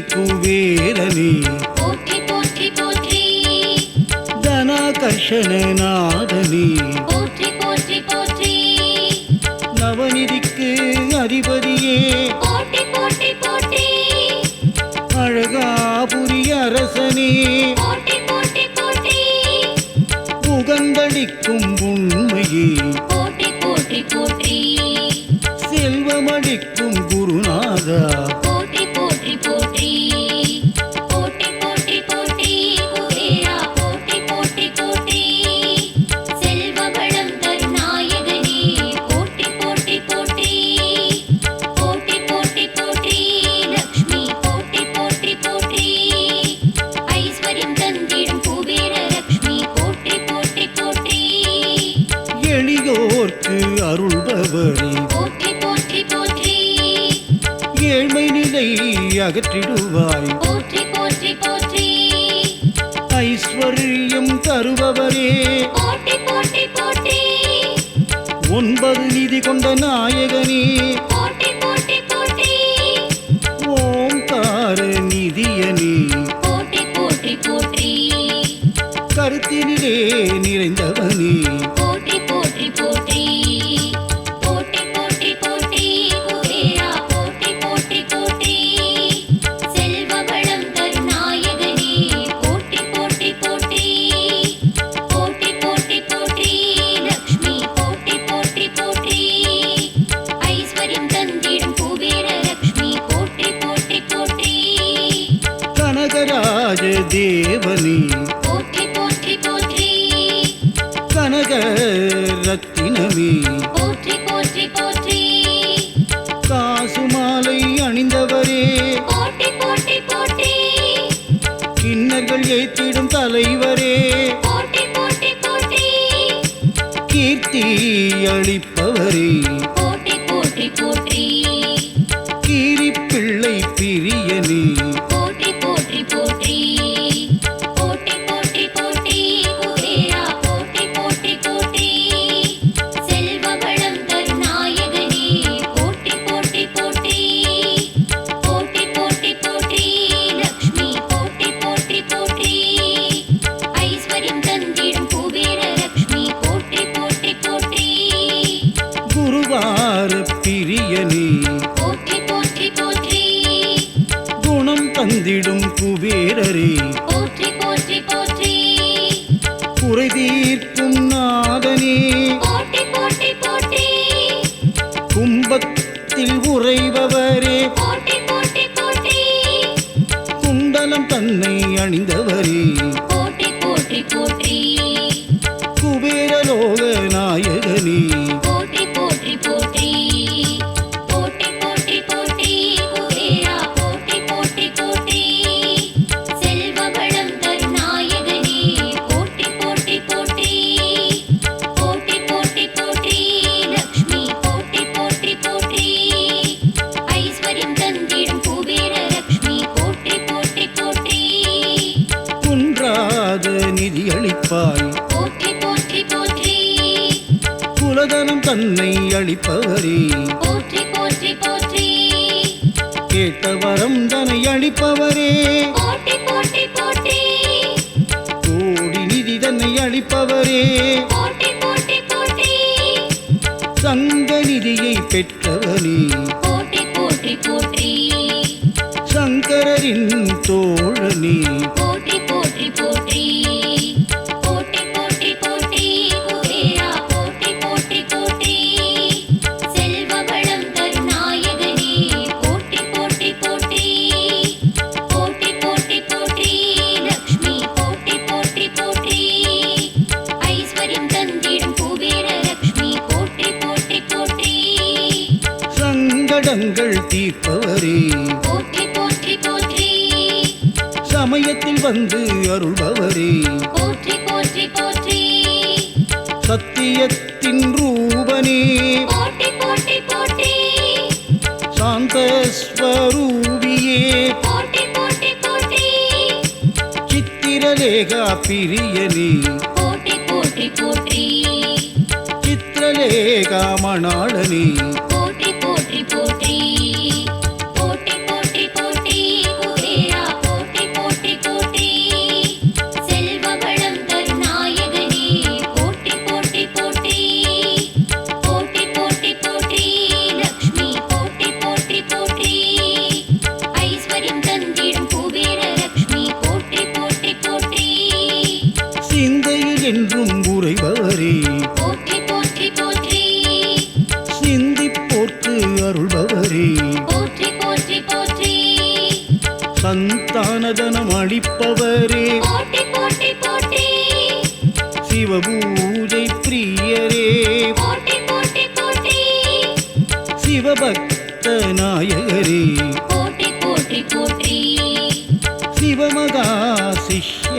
குபேரனே. போற்றி போற்றி போற்றி. தனாகர்ஷண நாதனே போற்றி போற்றி போற்றி. நவநிதிக்கு அதிபதியே. போற்றி போற்றி போற்றி. அழகாபுரிய அரசனே. போற்றி போற்றி போற்றி. புகந்தளிக்கும் உண்மையே. போற்றி போற்றி போற்றி. செல்வமளிக்கும் குருநாதா. அகற்றிடுவாய். போற்றி போற்றி போற்றி. ஐஸ்வர்யம் தருபவரே ஒன்பது நிதி கொண்ட நாயகனே. தலைவர்கள் ஏற்றிடும் தலைவரே. கீர்த்தி அளிப்பவரே. போற்றி போற்றி போற்றி கேட்ட வரம் தனை அளிப்பவரே கோடி நிதி தன்னை அளிப்பவரே சங்க நிதியை பெற்றவரே சங்கரின் தோழனே. தந்து அருள்பவரே. போற்றி போற்றி போற்றி சத்தியத்தின் ரூபனே. போற்றி போற்றி போற்றி சாந்தஸ்வரூபியே. போற்றி போற்றி போற்றி சித்திரலேகா பிரியனே. போற்றி போற்றி போற்றி சித்திரலேகா மணாளனே.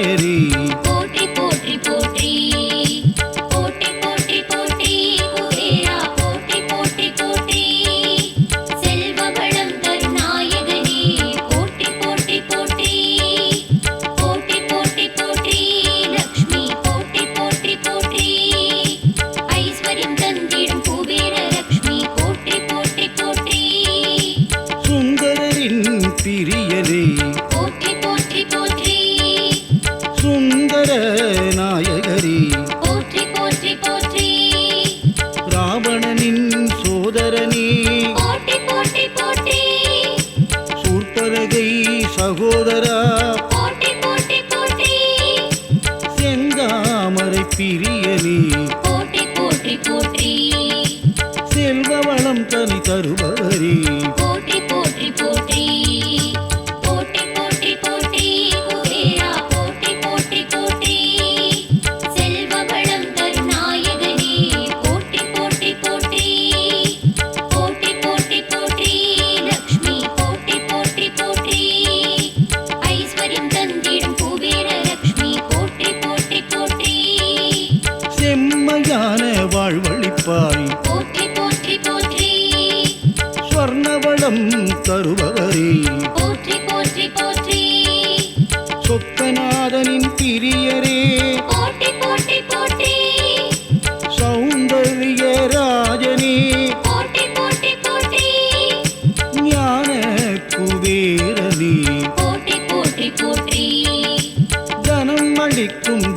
ஏறி. போற்றி போற்றி போற்றி போற்றி போற்றி போற்றி குபேரா போற்றி போற்றி போற்றி செல்வ வளம் தரும் நாயகனே. போற்றி போற்றி போற்றி போற்றி போற்றி போற்றி லக்ஷ்மி போற்றி போற்றி போற்றி ஐஸ்வர்யம் ஞானம் தனி தருபவரே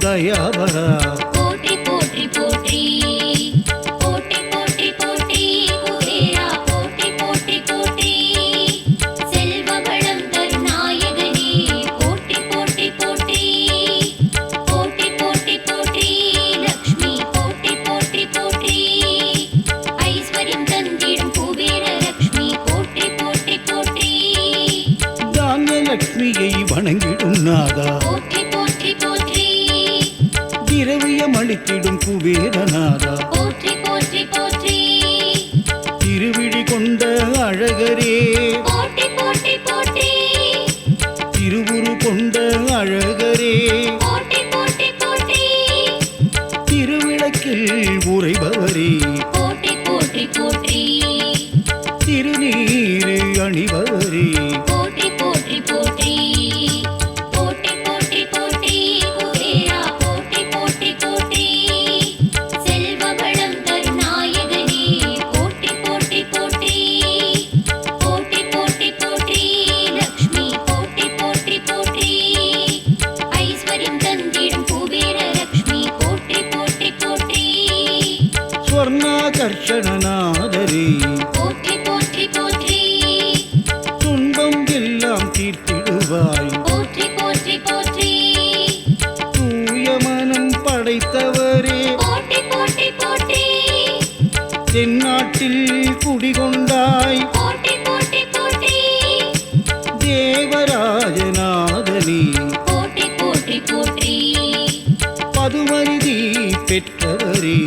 da yavara விளக்கிடும் குபேரநாதா நாட்டில் குடிகொண்டாய். தேவராஜநாதனி. பதுமருதி பெற்றவரே.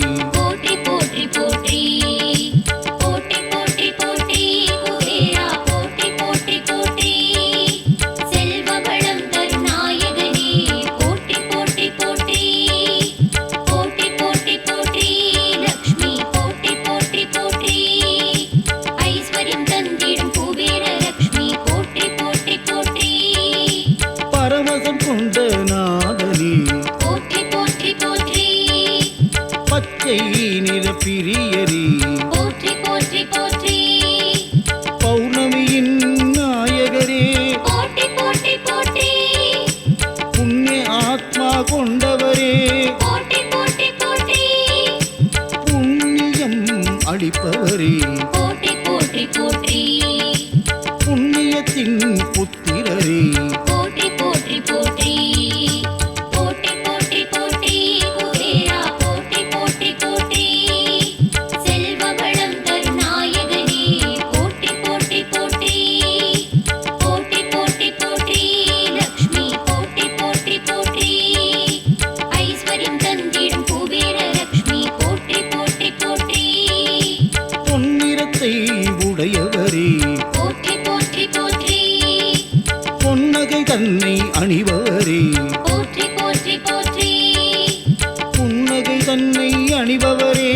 தன்னை அணிபவரே.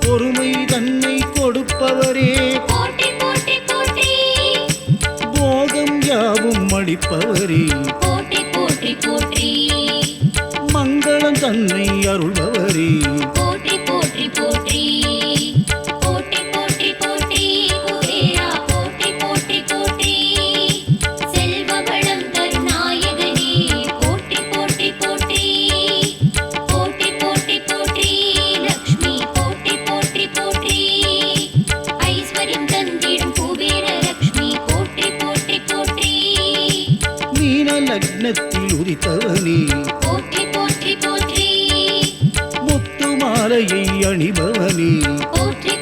பொறுமை தன்னை கொடுப்பவரே. போகம் யாவும் அளிப்பவரே উঠি